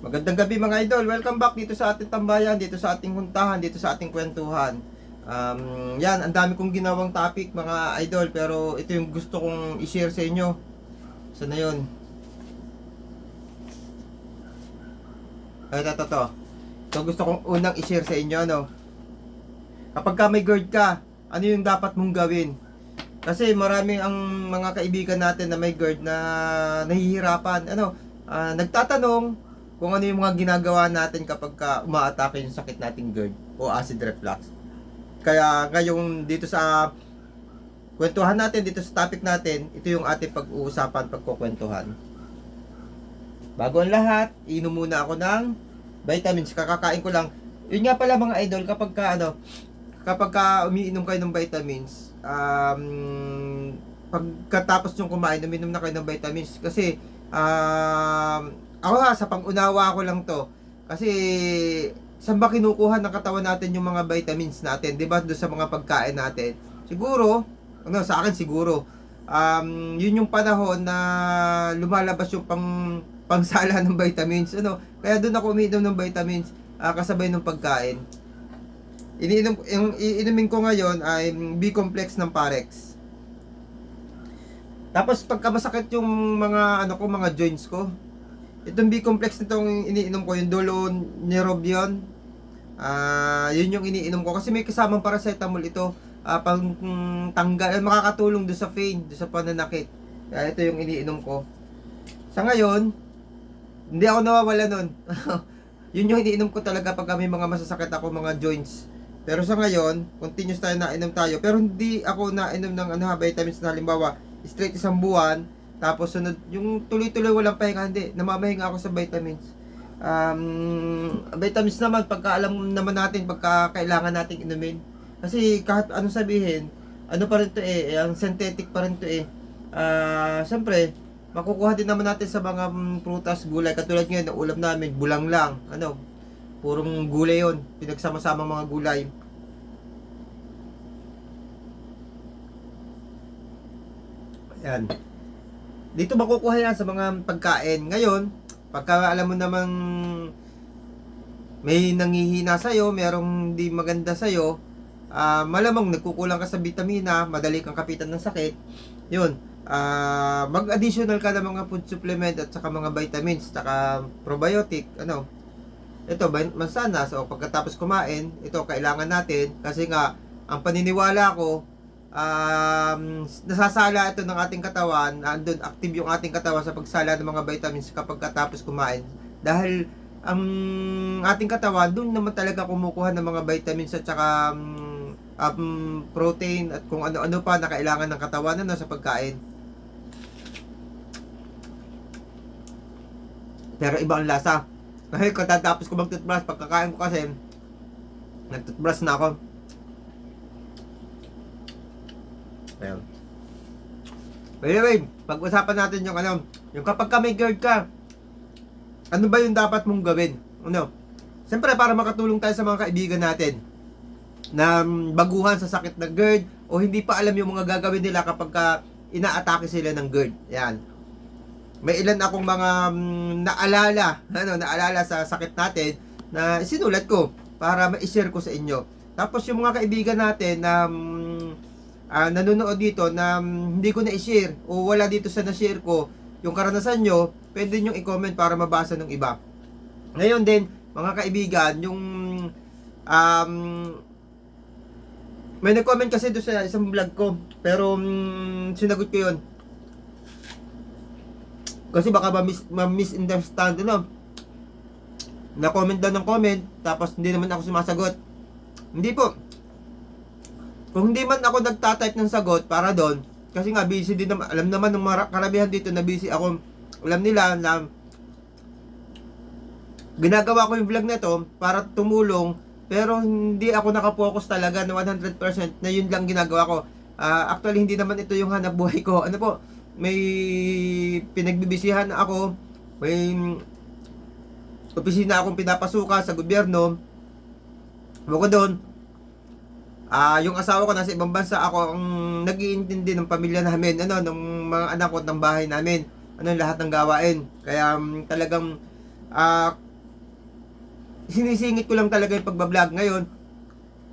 Magandang gabi mga idol. Welcome back dito sa ating tambayan, dito sa ating huntahan, dito sa ating kwentuhan. Um, yan, ang dami kong ginawang topic mga idol, pero ito yung gusto kong i-share sa inyo. Sana yun? Ito, ito, ito. Ito gusto kong unang i-share sa inyo, ano. Kapag ka may GERD ka, ano yung dapat mong gawin? Kasi marami ang mga kaibigan natin na may GERD na nahihirapan. Ano, ah, nagtatanong kung ano yung mga ginagawa natin kapag ka umaatake yung sakit nating GERD o acid reflux. Kaya ngayon dito sa kwentuhan natin, dito sa topic natin, ito yung ating pag-uusapan, pagkukwentuhan. Bago ang lahat, inom muna ako ng vitamins. Kakakain ko lang. Yun nga pala mga idol, kapag ka ano, kapag ka umiinom kayo ng vitamins, um, pagkatapos yung kumain, uminom na kayo ng vitamins. Kasi, um, ako ha, sa pangunawa ko lang to. Kasi, saan ba kinukuha ng katawan natin yung mga vitamins natin? Di ba? Doon sa mga pagkain natin. Siguro, ano, sa akin siguro, um, yun yung panahon na lumalabas yung pang pangsala ng vitamins. Ano, kaya doon ako umiinom ng vitamins ah, kasabay ng pagkain. Iniinom, yung iinumin ko ngayon ay B-complex ng Parex. Tapos pagka masakit yung mga ano ko, mga joints ko, itong B-complex nitong iniinom ko, yung Dolo Neurobion. Ah, yun yung iniinom ko kasi may kasamang paracetamol ito ah, pang mm, tanggal, eh, makakatulong doon sa pain, doon sa pananakit. Kaya ito yung iniinom ko. Sa ngayon, hindi ako nawawala nun. yun yung iniinom ko talaga pag may mga masasakit ako, mga joints. Pero sa ngayon, continuous tayo nainom tayo. Pero hindi ako nainom ng ano, vitamins na halimbawa, straight isang buwan, tapos sunod, yung tuloy-tuloy walang pahinga, hindi. Namamahinga ako sa vitamins. Um, vitamins naman, pagka alam naman natin, pagka kailangan nating inumin. Kasi kahit anong sabihin, ano pa rin to eh, ang synthetic pa rin to eh. Ah, siyempre, makukuha din naman natin sa mga mm, prutas, gulay. Katulad ngayon, ang ulam namin, bulang lang. Ano, purong gulay yon Pinagsama-sama mga gulay. Ayan. Dito makukuha yan sa mga pagkain. Ngayon, pagka alam mo namang may nanghihina sa'yo, merong di maganda sa'yo, ah malamang nagkukulang ka sa vitamina, madali kang kapitan ng sakit, yun, ah mag-additional ka ng mga food supplement at saka mga vitamins, saka probiotic, ano, ito, ban- mansana, so pagkatapos kumain, ito, kailangan natin, kasi nga, ang paniniwala ko, um, nasasala ito ng ating katawan, andun active yung ating katawan sa pagsala ng mga vitamins kapag katapos kumain. Dahil ang ating katawan, doon naman talaga kumukuha ng mga vitamins at saka um, um, protein at kung ano-ano pa na kailangan ng katawan ano, sa pagkain. Pero iba ang lasa. Kasi katapos ko mag-toothbrush, pagkakain ko kasi, nag-toothbrush na ako. Ayan. By the way, pag-usapan natin yung ano, yung kapag ka may GERD ka, ano ba yung dapat mong gawin? Ano? Siyempre, para makatulong tayo sa mga kaibigan natin na mm, baguhan sa sakit ng GERD o hindi pa alam yung mga gagawin nila kapag ka inaatake sila ng GERD. Yan. May ilan akong mga mm, naalala, ano, naalala sa sakit natin na sinulat ko para ma-share ko sa inyo. Tapos yung mga kaibigan natin na mm, ah, nanonood dito na mm, hindi ko na-share o wala dito sa na-share ko, yung karanasan nyo, pwede nyo i-comment para mabasa ng iba. Ngayon din, mga kaibigan, yung um, may nag-comment kasi doon sa isang vlog ko, pero mm, sinagot ko yun. Kasi baka ma-mis- ma-misunderstand, ano? Na-comment daw ng comment, tapos hindi naman ako sumasagot. Hindi po. Kung hindi man ako nagtatype ng sagot para doon, kasi nga busy din naman, alam naman ng mara- karamihan dito na busy ako, alam nila na ginagawa ko yung vlog na to para tumulong, pero hindi ako nakapokus talaga na 100% na yun lang ginagawa ko. Ah, actually, hindi naman ito yung hanap buhay ko. Ano po, may pinagbibisihan ako, may opisina akong pinapasuka sa gobyerno. Bukod doon, Ah, yung asawa ko nasa ibang bansa, ako ang nag-iintindi ng pamilya namin, ano, ng mga anak ko at ng bahay namin, ano, lahat ng gawain. Kaya um, talagang ah, sinisingit ko lang talaga yung pagbablog ngayon.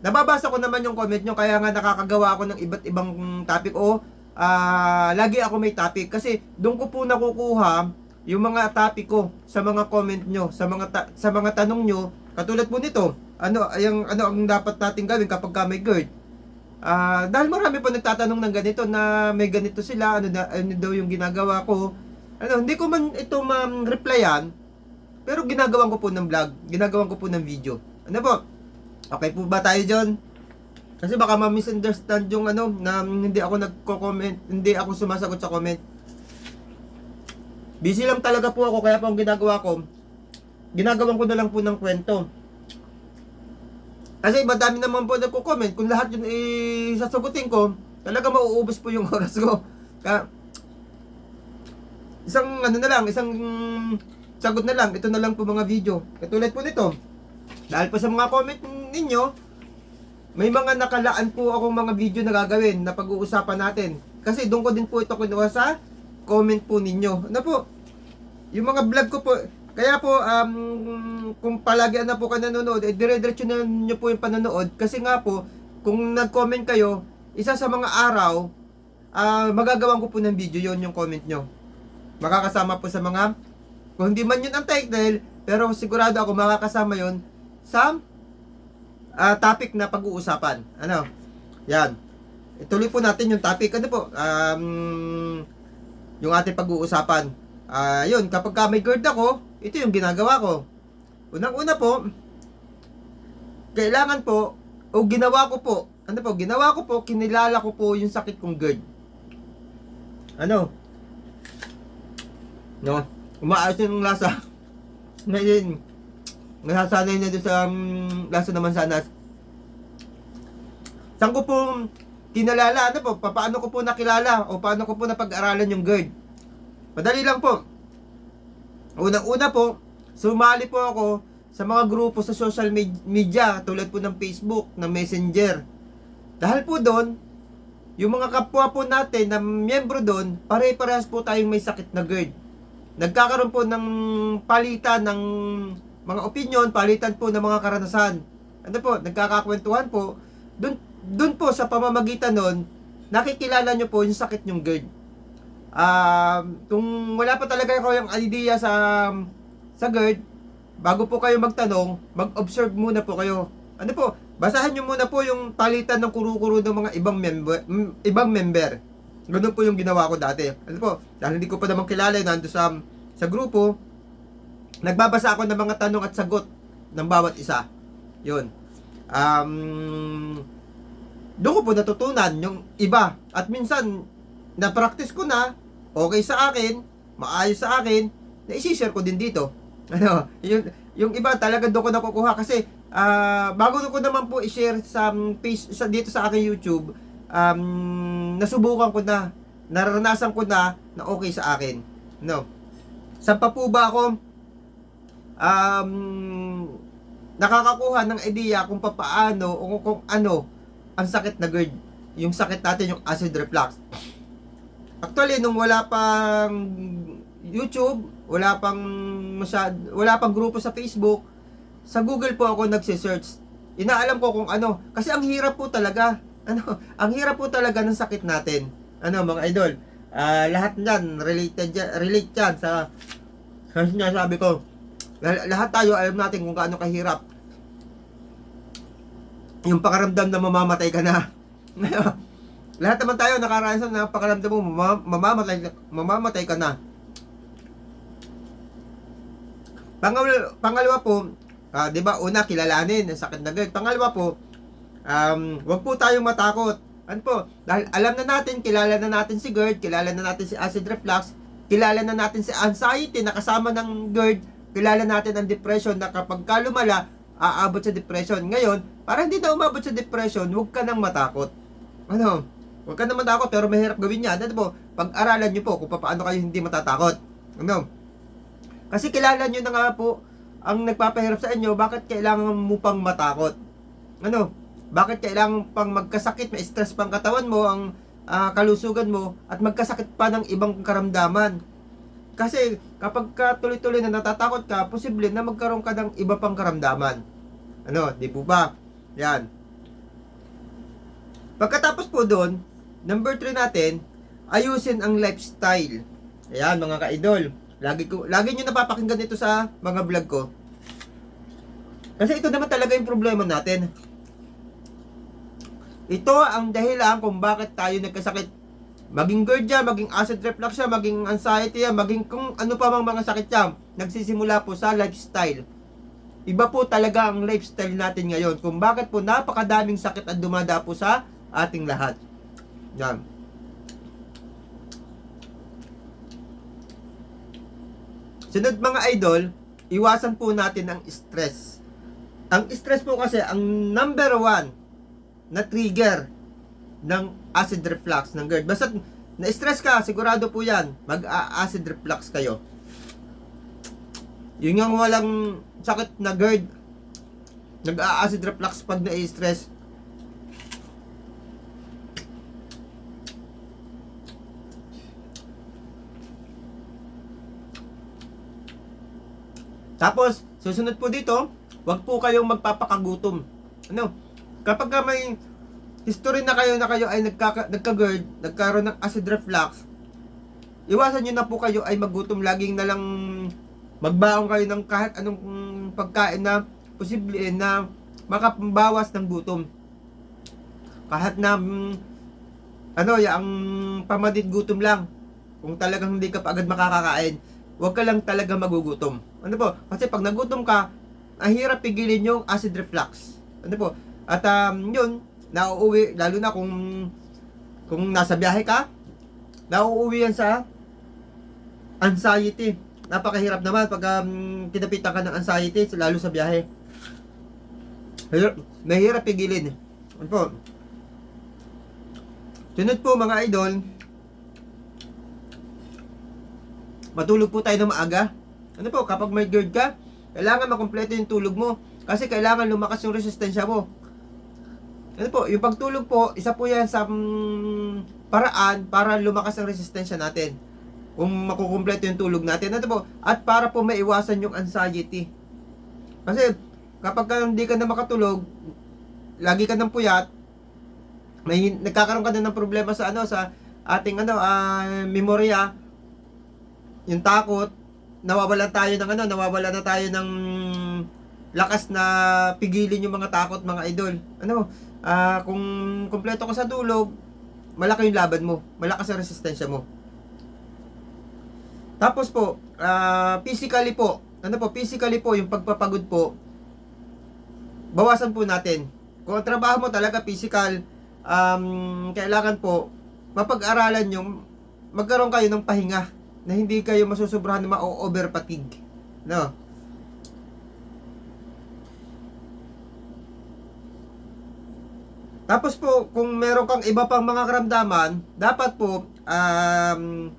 Nababasa ko naman yung comment nyo, kaya nga nakakagawa ako ng iba't ibang topic o ah, lagi ako may topic. Kasi doon ko po nakukuha yung mga topic ko sa mga comment nyo, sa mga ta- sa mga tanong nyo, katulad po nito, ano yung ano ang dapat natin gawin kapag ka may GERD? Ah, dahil marami po nagtatanong ng ganito na may ganito sila, ano, na, ano daw yung ginagawa ko. Ano, hindi ko man ito ma-replyan, pero ginagawan ko po ng vlog, ginagawan ko po ng video. Ano po? Okay po ba tayo dyan? Kasi baka ma-misunderstand yung ano, na hindi ako nagko-comment, hindi ako sumasagot sa comment. Busy lang talaga po ako, kaya po ang ginagawa ko, ginagawan ko na lang po ng kwento. Kasi madami naman po nagko-comment, kung lahat yun eh, sasagutin ko, talaga mauubos po yung oras ko. Kaya, isang ano na lang, isang sagot na lang, ito na lang po mga video. Katulad po nito, dahil po sa mga comment ninyo, may mga nakalaan po akong mga video na gagawin na pag-uusapan natin. Kasi doon ko din po ito kinuha sa comment po ninyo. Ano po? Yung mga vlog ko po, kaya po, um, kung palagi na po ka nanonood, eh, dire-diretso na nyo po yung panonood. Kasi nga po, kung nag-comment kayo, isa sa mga araw, ah magagawan ko po ng video yon yung comment nyo. Makakasama po sa mga, kung hindi man yun ang title, pero sigurado ako makakasama yon sa ah, topic na pag-uusapan. Ano? Yan. Ituloy po natin yung topic. Ano po? Um, yung ating pag-uusapan. Ah, yun, kapag ka may GERD ako, ito yung ginagawa ko. Unang-una po, kailangan po, o ginawa ko po, ano po, ginawa ko po, kinilala ko po yung sakit kong GERD. Ano? No? Umaayos yung lasa. Ngayon, nasasanay na doon sa um, lasa naman sana. Saan ko po kinalala, ano po, pa- paano ko po nakilala o paano ko po napag-aralan yung GERD? Madali lang po. Unang-una po, sumali po ako sa mga grupo sa social med- media tulad po ng Facebook, ng Messenger. Dahil po doon, yung mga kapwa po natin na miyembro doon, pare-parehas po tayong may sakit na GERD. Nagkakaroon po ng palitan ng mga opinion, palitan po ng mga karanasan. Ano po, nagkakakwentuhan po. Doon, doon po sa pamamagitan nun, nakikilala nyo po yung sakit nyong GERD. Um, kung wala pa talaga kayo yung idea sa sa GERD, bago po kayo magtanong, mag-observe muna po kayo. Ano po, basahin nyo muna po yung palitan ng kuro-kuro ng mga ibang member, ibang member. Ganun po yung ginawa ko dati. Ano po, dahil hindi ko pa naman kilala, nando sa, sa grupo, nagbabasa ako ng mga tanong at sagot ng bawat isa. Yun. Um, doon ko po natutunan yung iba. At minsan, na-practice ko na, okay sa akin, maayos sa akin, na isi-share ko din dito. Ano, yung, yung iba talaga doon ko nakukuha kasi ah bago ko naman po i-share sa um, page sa dito sa aking YouTube, um, nasubukan ko na, naranasan ko na na okay sa akin. No. Saan pa po ba ako um, nakakakuha ng idea kung papaano o kung ano ang sakit na GERD. Yung sakit natin, yung acid reflux. Actually, nung wala pang YouTube, wala pang masyad, wala pang grupo sa Facebook, sa Google po ako nagse-search. Inaalam ko kung ano, kasi ang hirap po talaga. Ano, ang hirap po talaga ng sakit natin. Ano, mga idol, ah, lahat niyan related relate yan sa kasi nga sabi ko, lah- lahat tayo alam natin kung gaano kahirap yung pakaramdam na mamamatay ka na. lahat naman tayo nakarasan na pakaramdam mo mama- mamamatay, mamamatay ka na. Pangalawa, pangalawa po, ah, 'di ba? Una kilalanin ang sakit na GERD. Pangalawa po, um, wag po tayong matakot. Ano po? Dahil alam na natin, kilala na natin si GERD, kilala na natin si acid reflux, kilala na natin si anxiety na kasama ng GERD, kilala natin ang depression na kapag ka lumala, aabot sa depression. Ngayon, para hindi na umabot sa depression, huwag ka nang matakot. Ano? Huwag ka nang matakot pero mahirap gawin yan. Ano po? Pag-aralan nyo po kung paano kayo hindi matatakot. Ano? Kasi kilala nyo na nga po ang nagpapahirap sa inyo, bakit kailangan mo pang matakot? Ano? Bakit kailangan pang magkasakit, may stress pang katawan mo, ang ah, kalusugan mo, at magkasakit pa ng ibang karamdaman? Kasi kapag ka tuloy-tuloy na natatakot ka, posible na magkaroon ka ng iba pang karamdaman. Ano, di po ba? Yan. Pagkatapos po doon, number 3 natin, ayusin ang lifestyle. Ayan mga ka-idol. Lagi ko lagi niyo napapakinggan ito sa mga vlog ko. Kasi ito naman talaga yung problema natin. Ito ang dahilan kung bakit tayo nagkasakit. Maging GERD yan, maging acid reflux yan, maging anxiety yan, maging kung ano pa mang mga sakit yan. Nagsisimula po sa lifestyle. Iba po talaga ang lifestyle natin ngayon. Kung bakit po napakadaming sakit at dumada po sa ating lahat. Yan. Sunod mga idol, iwasan po natin ang stress. Ang stress po kasi ang number one na trigger ng acid reflux ng GERD. Basta na-stress ka, sigurado po yan, mag-acid reflux kayo. Yun nga walang sakit na GERD, nag-acid reflux pag na-stress. Tapos, susunod po dito, wag po kayong magpapakagutom. Ano? Kapag ka may history na kayo na kayo ay nagkaka, nagka-GERD, nagkaroon ng acid reflux, iwasan nyo na po kayo ay magutom. Laging na lang magbaon kayo ng kahit anong pagkain na posible na makapambawas ng gutom. Kahit na mm, ano, yung pamadid gutom lang. Kung talagang hindi ka pa agad makakakain, huwag ka lang talaga magugutom. Ano po? Kasi pag nagutom ka, ang hirap pigilin yung acid reflux. Ano po? At um, yun, nauuwi, lalo na kung kung nasa biyahe ka, nauuwi yan sa anxiety. Napakahirap naman pag um, kinapitan ka ng anxiety, lalo sa biyahe. Mahirap, mahirap pigilin. Ano po? Sunod po mga idol, matulog po tayo ng maaga. Ano po, kapag may GERD ka, kailangan makumpleto yung tulog mo. Kasi kailangan lumakas yung resistensya mo. Ano po, yung pagtulog po, isa po yan sa mm, paraan para lumakas ang resistensya natin. Kung makukumpleto yung tulog natin. Ano po, at para po maiwasan yung anxiety. Kasi kapag ka hindi ka na makatulog, lagi ka ng puyat, may nagkakaroon ka na ng problema sa ano sa ating ano ah, memorya yung takot nawawala tayo ng ano nawawala na tayo ng lakas na pigilin yung mga takot mga idol. Ano ah, kung kumpleto ka sa dulog malaki yung laban mo malakas ang resistensya mo. Tapos po ah, physically po ano po physically po yung pagpapagod po bawasan po natin. Kung ang trabaho mo talaga physical um, kailangan po mapag-aralan yung magkaroon kayo ng pahinga na hindi kayo masusobrahan na ma-over fatigue. No? Tapos po, kung meron kang iba pang mga karamdaman, dapat po, um,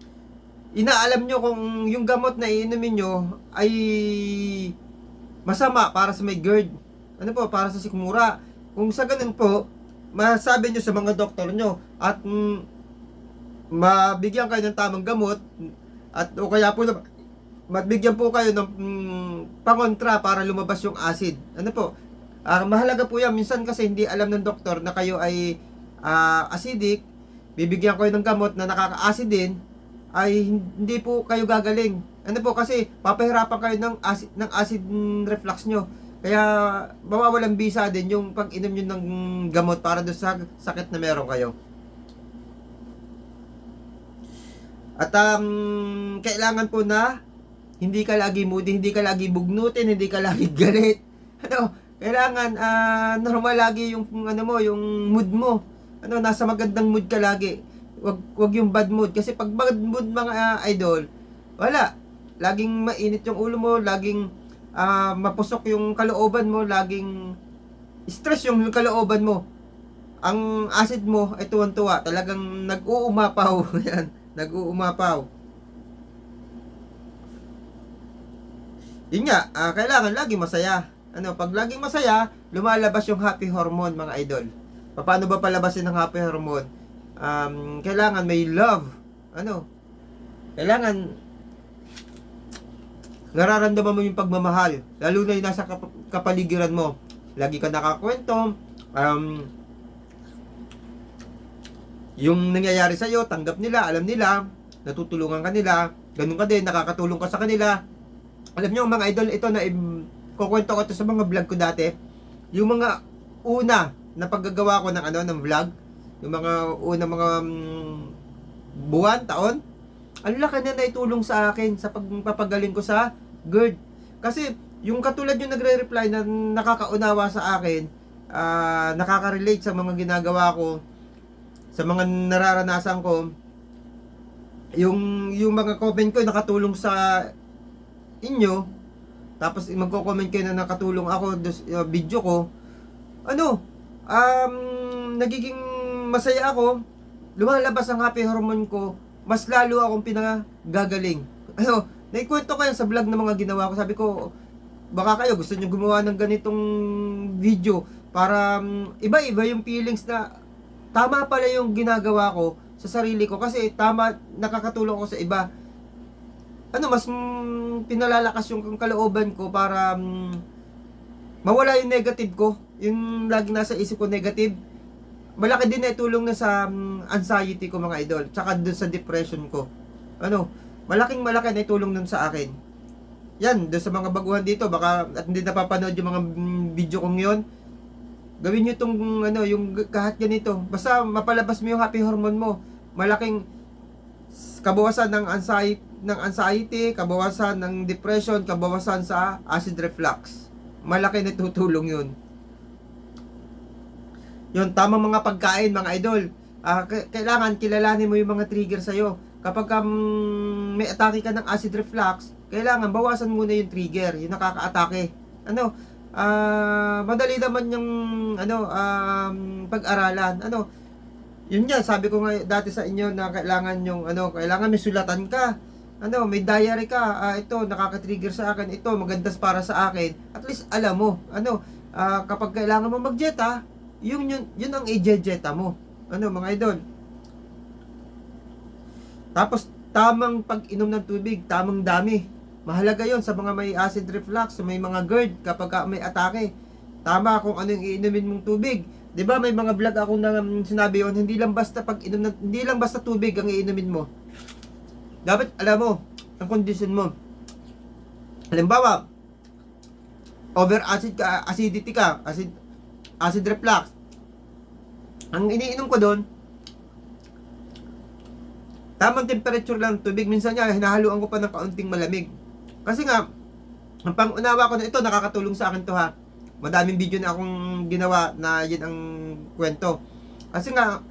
inaalam nyo kung yung gamot na iinumin nyo ay masama para sa may GERD. Ano po, para sa sikmura. Kung sa ganun po, masabi nyo sa mga doktor nyo at mm, mabigyan kayo ng tamang gamot at o kaya po mabigyan po kayo ng mm, pangontra para lumabas yung acid. Ano po? Ah, mahalaga po yan. Minsan kasi hindi alam ng doktor na kayo ay ah, acidic. Bibigyan kayo ng gamot na nakaka-acid din ay hindi po kayo gagaling. Ano po kasi papahirapan kayo ng acid, ng acid reflux nyo. Kaya mawawalang bisa din yung pag-inom nyo ng gamot para doon sa sakit na meron kayo. At um, kailangan po na hindi ka lagi moody, hindi ka lagi bugnutin, hindi ka lagi galit. Ano, kailangan ah, normal lagi yung ano mo, yung mood mo. Ano, nasa magandang mood ka lagi. Wag wag yung bad mood kasi pag bad mood mga ah, idol, wala. Laging mainit yung ulo mo, laging ah, mapusok yung kalooban mo, laging stress yung kalooban mo. Ang acid mo ay tuwan-tuwa, talagang nag-uumapaw yan nag-uumapaw. Yun nga, ah, kailangan lagi masaya. Ano, pag laging masaya, lumalabas yung happy hormone mga idol. Paano ba palabasin ng happy hormone? Um, kailangan may love. Ano? Kailangan nararamdaman mo yung pagmamahal. Lalo na yung nasa kap- kapaligiran mo. Lagi ka nakakwento. Um, yung nangyayari sa'yo, tanggap nila, alam nila, natutulungan ka nila, ganun ka din, nakakatulong ka sa kanila. Alam nyo, mga idol, ito na, kukwento ko ito sa mga vlog ko dati. Yung mga una na paggagawa ko ng ano, ng vlog, yung mga una mga mm, buwan, taon, ang laki na naitulong sa akin sa pagpapagaling ko sa GERD. Kasi, yung katulad yung nagre-reply na nakakaunawa sa akin, ah, nakaka-relate sa mga ginagawa ko, sa mga nararanasan ko, yung yung mga comment ko nakatulong sa inyo, tapos magko-comment kayo na nakatulong ako dos, uh, video ko, ano, um, nagiging masaya ako, lumalabas ang happy hormone ko, mas lalo akong pinagagaling. Ano, naikwento ko yan sa vlog ng mga ginawa ko. Sabi ko, baka kayo gusto nyo gumawa ng ganitong video para um, iba-iba yung feelings na tama pala yung ginagawa ko sa sarili ko kasi tama nakakatulong ako sa iba. Ano mas mm, pinalalakas yung kalooban ko para mm, mawala yung negative ko. Yung lagi nasa isip ko negative. Malaki din na tulong na sa mm, anxiety ko mga idol tsaka dun sa depression ko. Ano malaking malaki na tulong nun sa akin. Yan dun sa mga baguhan dito baka at hindi napapanood yung mga mm, video kong yon gawin nyo itong ano, yung kahit ganito. Basta mapalabas mo yung happy hormone mo. Malaking kabawasan ng anxiety, ng anxiety, kabawasan ng depression, kabawasan sa acid reflux. Malaki na tutulong yun. Yun, tamang mga pagkain, mga idol. K- kailangan kilalanin mo yung mga trigger sa'yo. Kapag um, may atake ka ng acid reflux, kailangan bawasan muna yung trigger, yung nakaka-atake. Ano, ah madali naman yung ano um, pag-aralan. Ano yun yan sabi ko nga dati sa inyo na kailangan yung ano kailangan may sulatan ka. Ano may diary ka. Ah, ito nakaka-trigger sa akin. Ito magandas para sa akin. At least alam mo ano ah, kapag kailangan mo mag-jeta yung yun, yun ang i-jeta mo. Ano mga idol? Tapos tamang pag-inom ng tubig tamang dami Mahalaga yon sa mga may acid reflux, may mga GERD kapag ka may atake. Tama kung ano yung iinumin mong tubig. 'Di ba may mga vlog ako na um, sinabi yon, hindi lang basta pag inom ng, hindi lang basta tubig ang iinumin mo. Dapat alam mo ang condition mo. Halimbawa, over acid ka, acidity ka, acid acid reflux. Ang iniinom ko doon, tamang temperature lang ng tubig. Minsan nga, hinahaluan ko pa ng kaunting malamig. Kasi nga, ang pangunawa ko na ito, nakakatulong sa akin to ha. Madaming video na akong ginawa na yun ang kwento. Kasi nga,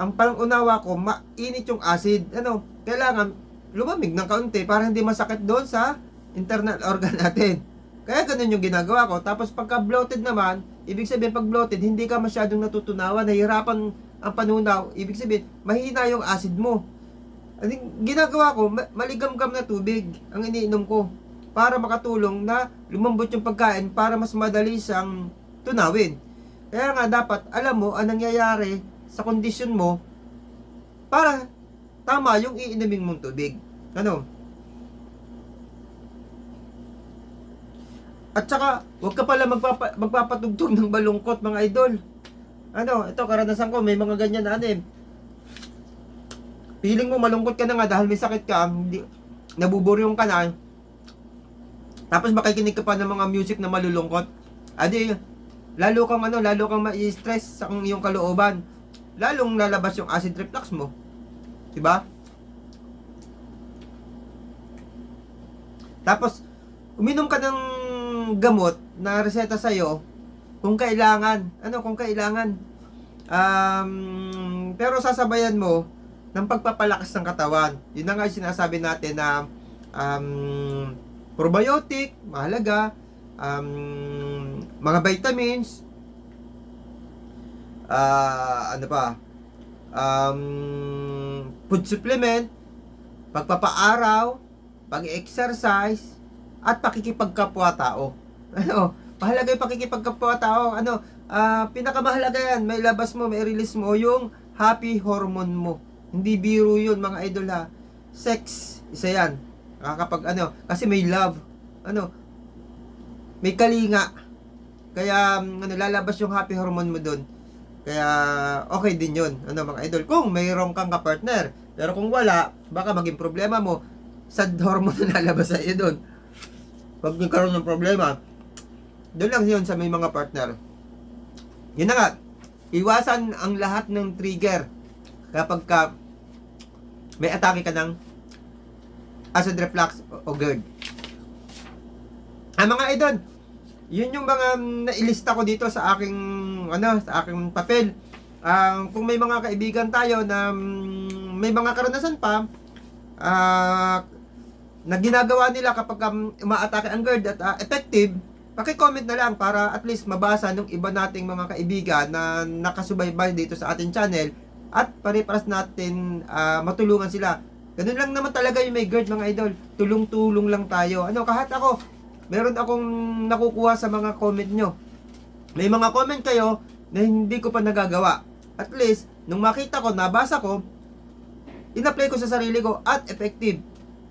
ang pangunawa ko, mainit yung acid. Ano, kailangan lumamig ng kaunti para hindi masakit doon sa internal organ natin. Kaya ganun yung ginagawa ko. Tapos pagka bloated naman, ibig sabihin pag bloated, hindi ka masyadong natutunawan, nahihirapan ang panunaw. Ibig sabihin, mahina yung acid mo. Ginagawa ko, ma- maligam-gam na tubig ang iniinom ko para makatulong na lumambot yung pagkain para mas madali siyang tunawin. Kaya nga dapat alam mo ang nangyayari sa kondisyon mo para tama yung iinumin mong tubig. Ano? At saka, huwag ka pala magpapa, magpapatugtog ng balungkot mga idol. Ano, ito karanasan ko, may mga ganyan na ano eh. Feeling mo malungkot ka na nga dahil may sakit ka, hindi, nabuburyong ka na, tapos makikinig ka pa ng mga music na malulungkot, adi, lalo kang ano, lalo kang ma-stress sa iyong kalooban. Lalong lalabas yung acid reflux mo. 'Di ba? Tapos, uminom ka ng gamot na reseta sa'yo kung kailangan. Ano, kung kailangan. Um, pero sasabayan mo ng pagpapalakas ng katawan. Yun na nga yung sinasabi natin na um, probiotic, mahalaga, um, mga vitamins, ah ano pa, um, food supplement, pagpapaaraw, pag-exercise, at pakikipagkapwa-tao. Ano, mahalaga yung pakikipagkapwa-tao. Ano, ah pinakamahalaga yan, may labas mo, may release mo, yung happy hormone mo. Hindi biro yun, mga idol ha. Sex, isa yan. Kapag ano, kasi may love. ano, may kalinga. Kaya, um, ano, lalabas yung happy hormone mo doon. Kaya, okay din yun, ano, mga idol. Kung mayroon kang ka-partner, pero kung wala, baka maging problema mo, sad hormone na lalabas sa iyo doon. Pag nagkaroon ng problema, doon lang yun sa may mga partner. Yun na nga, iwasan ang lahat ng trigger kapag ka may atake ka ng acid reflux o- GERD. Ang mga idol, yun yung mga nailista ko dito sa aking ano, sa aking papel. Ang kung may mga kaibigan tayo na mm, may mga karanasan pa, ah na ginagawa nila kapag um, umaatake ang GERD at ah, effective, paki-comment na lang para at least mabasa ng iba nating mga kaibigan na nakasubaybay dito sa ating channel at pare-paras natin ah, matulungan sila. Ganun lang naman talaga yung may GERD mga idol. Tulong-tulong lang tayo. Ano, kahit ako, meron akong nakukuha sa mga comment nyo. May mga comment kayo na hindi ko pa nagagawa. At least, nung makita ko, nabasa ko, in-apply ko sa sarili ko at effective.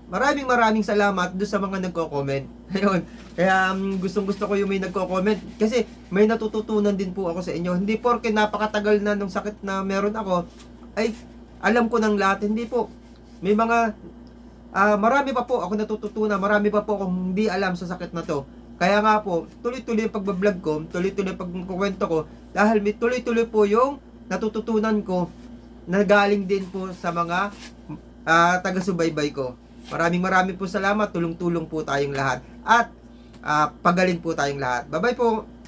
Maraming maraming salamat doon sa mga nagko-comment. Ayun. Kaya um, gustong gusto ko yung may nagko-comment kasi may natututunan din po ako sa inyo. Hindi porke napakatagal na nung sakit na meron ako ay alam ko ng lahat. Hindi po. May mga ah, marami pa po ako natututunan, marami pa po akong hindi alam sa sakit na to. Kaya nga po, tuloy-tuloy yung pagbablog ko, tuloy-tuloy yung pagkukwento ko, dahil may tuloy-tuloy po yung natututunan ko na galing din po sa mga ah, taga-subaybay ko. Maraming maraming po salamat, tulong-tulong po tayong lahat. At ah, pagaling po tayong lahat. Bye-bye po!